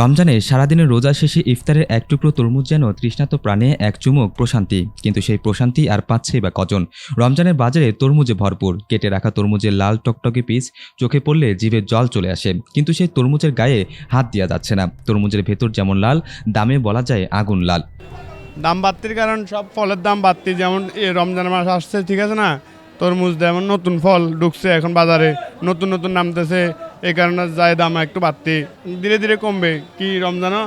রমজানের সারাদিনের রোজা শেষে ইফতারের এক টুকরো তরমুজ যেন তৃষ্ণাত প্রাণে এক চুমুক প্রশান্তি। কিন্তু সেই প্রশান্তি আর পাচ্ছে বা কজন? রমজানের বাজারে তরমুজে ভরপুর। কেটে রাখা তরমুজের লাল টকটকে পিস চোখে পড়লে জিভে জল চলে আসে। কিন্তু সেই তরমুজের গায়ে হাত দেওয়া যাচ্ছে না। তরমুজের ভেতর যেমন লাল, দামে বলা যায় আগুন লাল। দাম বাড়তির কারণ সব ফলের দাম বাড়তি। যেমন রমজান মাস আসছে, ঠিক আছে না? তরমুজ যেমন নতুন ফল ঢুকছে এখন বাজারে। নতুন নতুন নামতেছে, এই কারণে যায় দাম একটু বাড়তে। ধীরে ধীরে কমবে। কি রমজানও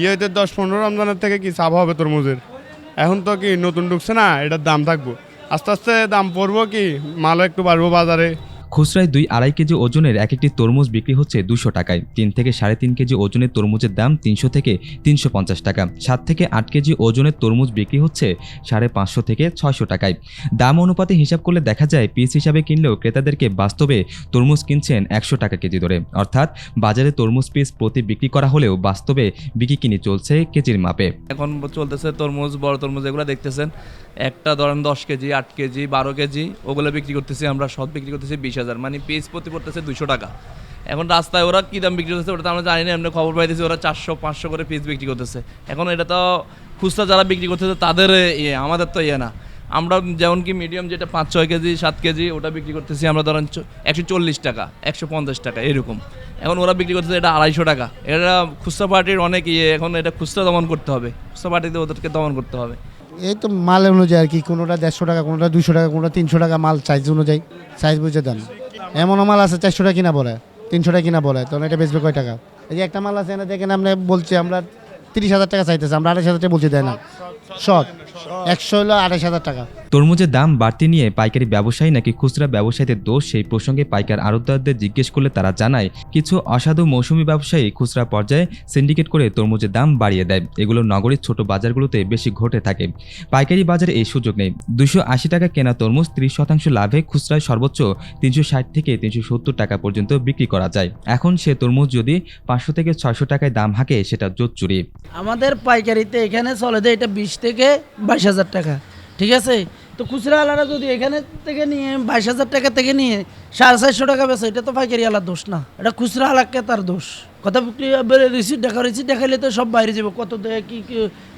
ইয়েতে দশ পনেরো রমজানের থেকে কি চাপ হবে তরমুজের? এখন তো কি নতুন ঢুকছে না, এটার দাম থাকব। আস্তে আস্তে দাম পড়ব কি, মালও একটু বাড়বো বাজারে। খুচরায় দুই আড়াই কেজি ওজনের এক একটি তরমুজ বিক্রি হচ্ছে দুশো টাকায়। তিন থেকে সাড়ে তিন কেজি ওজনের তরমুজের দাম তিনশো থেকে তিনশো পঞ্চাশ টাকা। সাত থেকে আট কেজি ওজনের তরমুজ বিক্রি হচ্ছে সাড়ে পাঁচশো থেকে ছয়শো টাকায়। দাম অনুপাতে হিসাব করলে দেখা যায়, পিস হিসাবে কিনলেও ক্রেতাদেরকে বাস্তবে তরমুজ কিনছেন একশো টাকা কেজি ধরে। অর্থাৎ বাজারে তরমুজ পিস প্রতি বিক্রি করা হলেও বাস্তবে বিক্রি কিনে চলছে কেজির মাপে। এখন চলতেছে তরমুজ, বড় তরমুজ এগুলো দেখতেছেন। একটা ধরেন দশ কেজি, আট কেজি, বারো কেজি, ওগুলো বিক্রি করতেছি আমরা, সব বিক্রি করতেছি বিশ হাজার। মানে পিস প্রতি পড়তেছে দুশো টাকা। এখন রাস্তায় ওরা কী দাম বিক্রি করতেছে ওটা তো আমরা জানি না এমনি খবর পাইতেছি ওরা চারশো, পাঁচশো করে পিস বিক্রি করতেছে। এখন এটা তো খুচরা যারা বিক্রি করতেছে তাদের ইয়ে আমাদের তো ইয়ে না। আমরা যেমন কি মিডিয়াম যেটা পাঁচ, ছয় কেজি, সাত কেজি, ওটা বিক্রি করতেছি আমরা ধরেন একশো চল্লিশ টাকা, একশো পঞ্চাশ টাকা, এরকম। এখন ওরা বিক্রি করতেছে এটা আড়াইশো টাকা। এটা খুচরা পার্টির অনেক ইয়ে এখন এটা খুচরা দমন করতে হবে। খুচরা পার্টিতে ওদেরকে দমন করতে হবে। এই তো মাল অনুযায়ী আর কি, কোনোটা দেড়শো টাকা, কোনোটা দুশো টাকা, কোনোটা তিনশো টাকা মাল সাইজ অনুযায়ী সাইজ বুঝে দেন। এমনও মাল আছে চারশো টাকা কিনা বলে, তিনশো টাকা কিনা বলে, তখন এটা বেচবে কয় টাকা? এই যে একটা মাল আছে, এনে দেখেন আপনি বলছি আমরা তিরিশ হাজার টাকা চাইতেছে, আমরা আড়াইশ হাজার টাকা বলছি, দেয় না। শখ, একশো হলো আড়াইশ হাজার টাকা। তরমুজের দাম বাড়তি নিয়ে পাইকারি ব্যবসায়ী নাকি খুচরা ব্যবসায়ীদের দোষ সেই প্রসঙ্গে পাইকার আড়তদারদের জিজ্ঞেস করলে তারা জানায়, কিছু অসাধু মৌসুমি ব্যবসায়ী খুচরা পর্যায়ে সিন্ডিকেট করে তরমুজের দাম বাড়িয়ে দেয়। এগুলো নগরীর ছোট বাজারগুলোতে বেশি ঘটে থাকে। পাইকারি বাজারে এই সুযোগ নেই। দুশো আশি টাকা কেনা তরমুজ ত্রিশ শতাংশ লাভে খুচরায় সর্বোচ্চ তিনশো ষাট থেকে তিনশো সত্তর টাকা পর্যন্ত বিক্রি করা যায়। এখন সে তরমুজ যদি পাঁচশো থেকে ছয়শো টাকায় দাম হাঁকে, সেটা জোর চুরি আমাদের পাইকারিতে এখানে চলে যায় এটা বিশ থেকে বাইশ হাজার টাকা। ঠিক আছে? তো খুচরা আলারা যদি এখানে থেকে নিয়ে বাইশ হাজার টাকা থেকে নিয়ে সাড়ে চারশো টাকা বেছে এটা তো পাইকারি আলার দোষ না। এটা খুচরা আলাকে তার দোষ। কথা রিসিট দেখা রিসিট দেখাইলে তো সব বাইরে যাবে। কত কি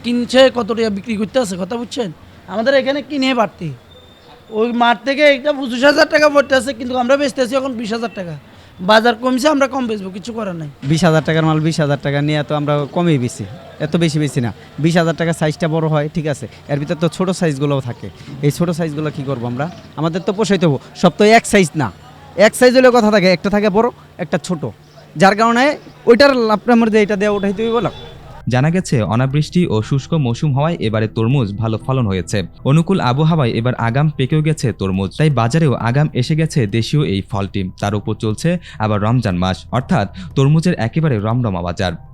কিনছে, কত টাকা বিক্রি করতে আছে, কথা বুঝছেন? আমাদের এখানে কিনে বাড়তি। ওই মাঠ থেকে একটা পঁচিশ হাজার টাকা পড়তে আছে, কিন্তু আমরা বেচতেছি এখন বিশ হাজার টাকা। বাজার কমছে, আমরা কম বেচবো, কিছু করার নাই। বিশ হাজার টাকার মাল বিশ হাজার টাকা নিয়ে তো আমরা কমেই বেশি এত বেশি বেশি না। বিশ হাজার টাকা সাইজটা বড় হয়, ঠিক আছে? এর ভিতর তো ছোটো সাইজগুলোও থাকে। এই ছোটো সাইজগুলো কি করব আমরা? আমাদের তো পোষাইতে হব সব তো এক সাইজ না। এক সাইজ হলেও কথা থাকে, একটা থাকে বড়, একটা ছোট। যার কারণে ওইটার আপনার মধ্যে এটা দেওয়া উঠাইতে হইব বলো। জানা গেছে, অনাবৃষ্টি ও শুষ্ক মৌসুম হওয়ায় এবারে তরমুজ ভালো ফলন হয়েছে। অনুকূল আবহাওয়ায় এবার আগাম পেকেও গেছে তরমুজ। তাই বাজারেও আগাম এসে গেছে দেশীয় এই ফলটি। তার উপর চলছে আবার রমজান মাস। অর্থাৎ তরমুজের একেবারে রমরমা বাজার।